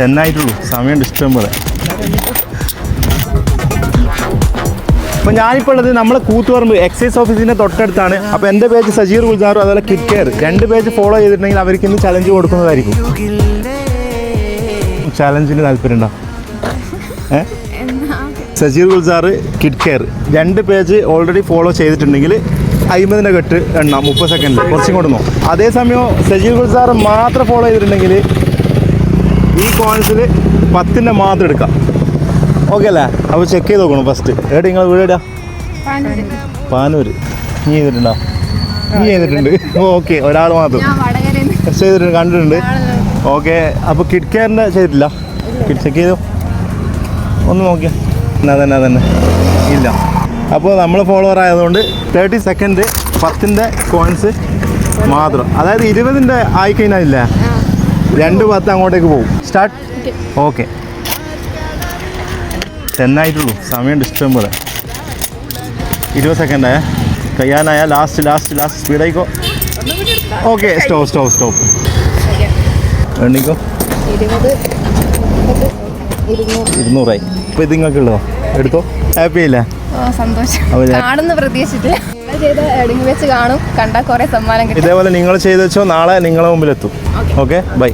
Ten ആയിട്ടുള്ളൂ സമയമുണ്ട് ഇഷ്ടം പോലെ. അപ്പോൾ ഞാനിപ്പോൾ ഉള്ളത് നമ്മളെ കൂത്തുപറമ്പ് എക്സൈസ് ഓഫീസിന്റെ തൊട്ടടുത്താണ്. അപ്പോൾ എന്റെ പേജ് സജീർ ഗുൽജാറും അതുപോലെ കിറ്റ് കെയർ രണ്ട് പേജ് ഫോളോ ചെയ്തിട്ടുണ്ടെങ്കിൽ അവർക്ക് ഇന്ന് ചലഞ്ച് കൊടുക്കുന്നതായിരിക്കും. ചലഞ്ചിന് താല്പര്യമുണ്ടോ ഏ? സജീർ ഗുൽസാർ കിഡ് കെയർ രണ്ട് പേജ് ഓൾറെഡി ഫോളോ ചെയ്തിട്ടുണ്ടെങ്കിൽ അയിമ്പതിന്റെ കെട്ട് എണ്ണ മുപ്പത് സെക്കൻഡിൽ കുറച്ചും കൂടെ അതേസമയം സജീർ ഗുൽസാർ മാത്രം ഫോളോ ചെയ്തിട്ടുണ്ടെങ്കിൽ ഈ കോയിൻസിൽ പത്തിന്റെ മാത്രം എടുക്കാം. ഓക്കെ അല്ലേ? അപ്പോൾ ചെക്ക് ചെയ്ത് നോക്കണം ഫസ്റ്റ് എവിടെ നിങ്ങൾ വീട് എവിടെയാ? പാനൂര്. നീ ചെയ്തിട്ടുണ്ടോ? നീ ചെയ്തിട്ടുണ്ട്. ഓക്കെ ഒരാൾ മാത്രം. ചെയ്തിട്ടുണ്ട് കണ്ടിട്ടുണ്ട്. ഓക്കെ അപ്പോൾ കിഡ് കെയറിന്റെ ചെയ്തിട്ടില്ല? കിഡ് ചെക്ക് ചെയ്തോ? ഒന്ന് നോക്കിയാ. എന്നാ തന്നെ അതന്നെ ഇല്ല. അപ്പോൾ നമ്മൾ ഫോളോവർ ആയതുകൊണ്ട് തേർട്ടി സെക്കൻഡ് പത്തിന്റെ കോയിൻസ് മാത്രം. അതായത് ഇരുപതിന്റെ ആയിക്കഴിഞ്ഞാൽ ഇല്ല രണ്ട് പത്ത് അങ്ങോട്ടേക്ക് പോകും. സ്റ്റാർട്ട് ഓക്കെ ടെന്നായിട്ടുള്ളൂ സമയം സമയമുണ്ട് ഇഷ്ടം പോലെ. ഇരുപത് സെക്കൻഡായ കഴിയാനായ. ലാസ്റ്റ് ലാസ്റ്റ് ലാസ്റ്റ് സ്പീഡായിക്കോ ഓക്കെ സ്റ്റോപ്പ് സ്റ്റോപ്പ് സ്റ്റോപ്പ് എണ്ണിക്കോ. ഇരുന്നൂറായി. ഇപ്പോൾ ഇത് നിങ്ങൾക്കുള്ളതോ എടുത്തോ. ഹാപ്പി അല്ലേ? സന്തോഷം. കാണുന്ന ചെയ്ത വെച്ച് കാണും. കണ്ട കുറെ സമ്മാനം കിട്ടും. ഇതേപോലെ നിങ്ങൾ ചെയ്ത് വെച്ചോ നാളെ നിങ്ങളെ മുമ്പിലെത്തും. Okay bye